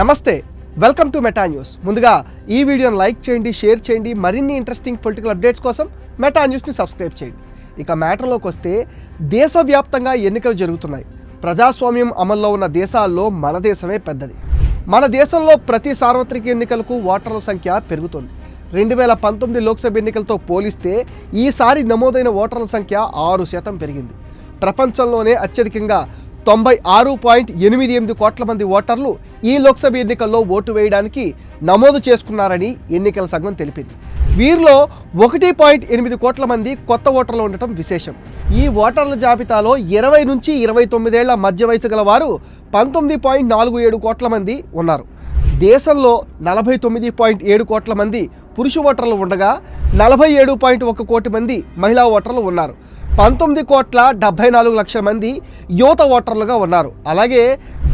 నమస్తే welcome to meta news ముందుగా ఈ వీడియోని లైక్ చేయండి షేర్ చేయండి మరిన్ని ఇంట్రెస్టింగ్ పొలిటికల్ అప్డేట్స్ కోసం మెటా న్యూస్ని సబ్స్క్రైబ్ చేయండి. ఇక మ్యాటర్లోకి వస్తే దేశవ్యాప్తంగా ఎన్నికలు జరుగుతున్నాయి. ప్రజాస్వామ్యం అమల్లో ఉన్న దేశాల్లో మన దేశమే పెద్దది. మన దేశంలో ప్రతి సార్వత్రిక ఎన్నికలకు ఓటర్ల సంఖ్య పెరుగుతుంది. రెండు వేల పంతొమ్మిది లోక్సభ ఎన్నికలతో పోలిస్తే ఈసారి నమోదైన ఓటర్ల సంఖ్య ఆరు శాతం పెరిగింది. ప్రపంచంలోనే అత్యధికంగా తొంభై ఆరు పాయింట్ ఎనిమిది ఎనిమిది కోట్ల మంది ఓటర్లు ఈ లోక్సభ ఎన్నికల్లో ఓటు వేయడానికి నమోదు చేసుకున్నారని ఎన్నికల సంఘం తెలిపింది. వీరిలో ఒకటి పాయింట్ ఎనిమిది కోట్ల మంది కొత్త ఓటర్లు ఉండటం విశేషం. ఈ ఓటర్ల జాబితాలో ఇరవై నుంచి ఇరవై తొమ్మిదేళ్ళ మధ్య వయసు గల వారు పంతొమ్మిది పాయింట్ నాలుగు ఏడు కోట్ల మంది ఉన్నారు. దేశంలో నలభై తొమ్మిది పాయింట్ ఏడు కోట్ల మంది పురుష ఓటర్లు ఉండగా నలభై ఏడు పాయింట్ ఒక కోటి మంది మహిళా ఓటర్లు ఉన్నారు. పంతొమ్మిది కోట్ల డెబ్బై నాలుగు లక్షల మంది యువత ఓటర్లుగా ఉన్నారు. అలాగే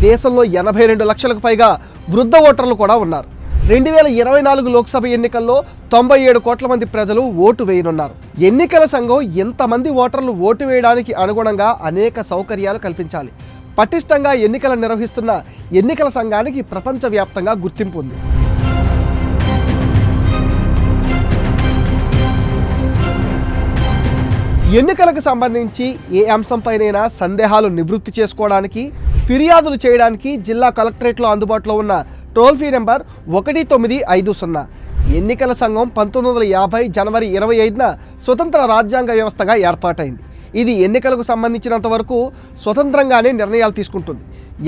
దేశంలో ఎనభై రెండు లక్షలకు పైగా వృద్ధ ఓటర్లు కూడా ఉన్నారు. రెండు వేల ఇరవై నాలుగు లోక్సభ ఎన్నికల్లో తొంభై ఏడు కోట్ల మంది ప్రజలు ఓటు వేయనున్నారు. ఎన్నికల సంఘం ఎంతమంది ఓటర్లు ఓటు వేయడానికి అనుగుణంగా అనేక సౌకర్యాలు కల్పించాలి. పటిష్టంగా ఎన్నికలు నిర్వహిస్తున్న ఎన్నికల సంఘానికి ప్రపంచవ్యాప్తంగా గుర్తింపు ఉంది. ఎన్నికలకు సంబంధించి ఏ అంశంపైనైనా సందేహాలు నివృత్తి చేసుకోవడానికి ఫిర్యాదులు చేయడానికి జిల్లా కలెక్టరేట్లో అందుబాటులో ఉన్న టోల్ ఫ్రీ నెంబర్ ఒకటి తొమ్మిది ఐదు సున్నా. ఎన్నికల సంఘం పంతొమ్మిది వందల యాభై జనవరి ఇరవై ఐదున స్వతంత్ర రాజ్యాంగ వ్యవస్థగా ఏర్పాటైంది. ఇది ఎన్నికలకు సంబంధించినంత వరకు స్వతంత్రంగానే నిర్ణయాలు తీసుకుంటుంది.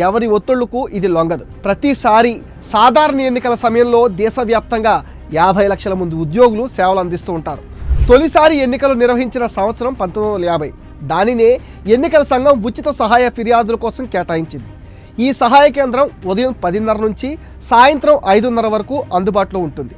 ఎవరి ఒత్తిళ్ళకు ఇది లొంగదు. ప్రతిసారి సాధారణ ఎన్నికల సమయంలో దేశవ్యాప్తంగా యాభై లక్షల మంది ఉద్యోగులు సేవలు అందిస్తూ ఉంటారు. తొలిసారి ఎన్నికలు నిర్వహించిన సంవత్సరం పంతొమ్మిది వందల యాభై. దానినే ఎన్నికల సంఘం ఉచిత సహాయ ఫిర్యాదుల కోసం కేటాయించింది. ఈ సహాయ కేంద్రం ఉదయం పదిన్నర నుంచి సాయంత్రం ఐదున్నర వరకు అందుబాటులో ఉంటుంది.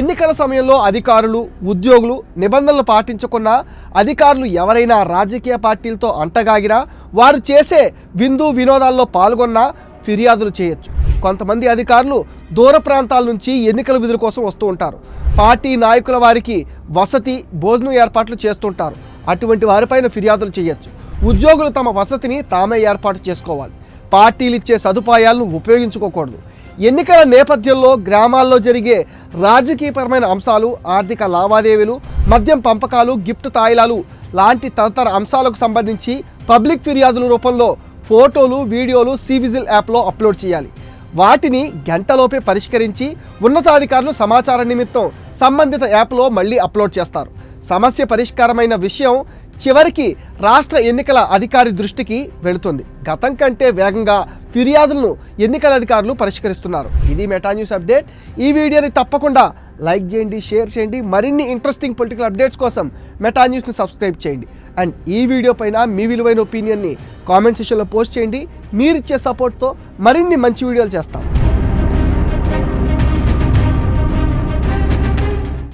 ఎన్నికల సమయంలో అధికారులు ఉద్యోగులు నిబంధనలు పాటించకున్నా అధికారులు ఎవరైనా రాజకీయ పార్టీలతో అంటగాగినా వారు చేసే విందు వినోదాల్లో పాల్గొన్నా ఫిర్యాదులు చేయొచ్చు. కొంతమంది అధికారులు దూర ప్రాంతాల నుంచి ఎన్నికల విధుల కోసం వస్తూ ఉంటారు. పార్టీ నాయకుల వారికి వసతి భోజనం ఏర్పాట్లు చేస్తుంటారు. అటువంటి వారిపైన ఫిర్యాదులు చేయొచ్చు. ఉద్యోగులు తమ వసతిని తామే ఏర్పాటు చేసుకోవాలి. పార్టీలు ఇచ్చే సదుపాయాలను ఉపయోగించుకోకూడదు. ఎన్నికల నేపథ్యంలో గ్రామాల్లో జరిగే రాజకీయపరమైన అంశాలు ఆర్థిక లావాదేవీలు మద్యం పంపకాలు గిఫ్ట్ తాయిలాలు లాంటి తదితర అంశాలకు సంబంధించి పబ్లిక్ ఫిర్యాదుల రూపంలో ఫోటోలు వీడియోలు సివిజిల్ యాప్లో అప్లోడ్ చేయాలి. వాటిని గంటలోపే పరిష్కరించి ఉన్నతాధికారులు సమాచార నిమిత్తం సంబంధిత యాప్లో మళ్ళీ అప్లోడ్ చేస్తారు. సమస్య పరిష్కారమైన విషయం చివరికి రాష్ట్ర ఎన్నికల అధికారి దృష్టికి వెళుతుంది. గతం కంటే వేగంగా ఫిర్యాదులను ఎన్నికల అధికారులు పరిష్కరిస్తున్నారు. ఇది మెటా న్యూస్ అప్డేట్. ఈ వీడియోని తప్పకుండా లైక్ చేయండి షేర్ చేయండి. మరిన్ని ఇంట్రెస్టింగ్ పొలిటికల్ అప్డేట్స్ కోసం మెటా న్యూస్ని సబ్స్క్రైబ్ చేయండి. అండ్ ఈ వీడియో పైన మీ విలువైన ఒపీనియన్ని కామెంట్ సెషన్లో పోస్ట్ చేయండి. మీరిచ్చే సపోర్ట్తో మరిన్ని మంచి వీడియోలు చేస్తాం.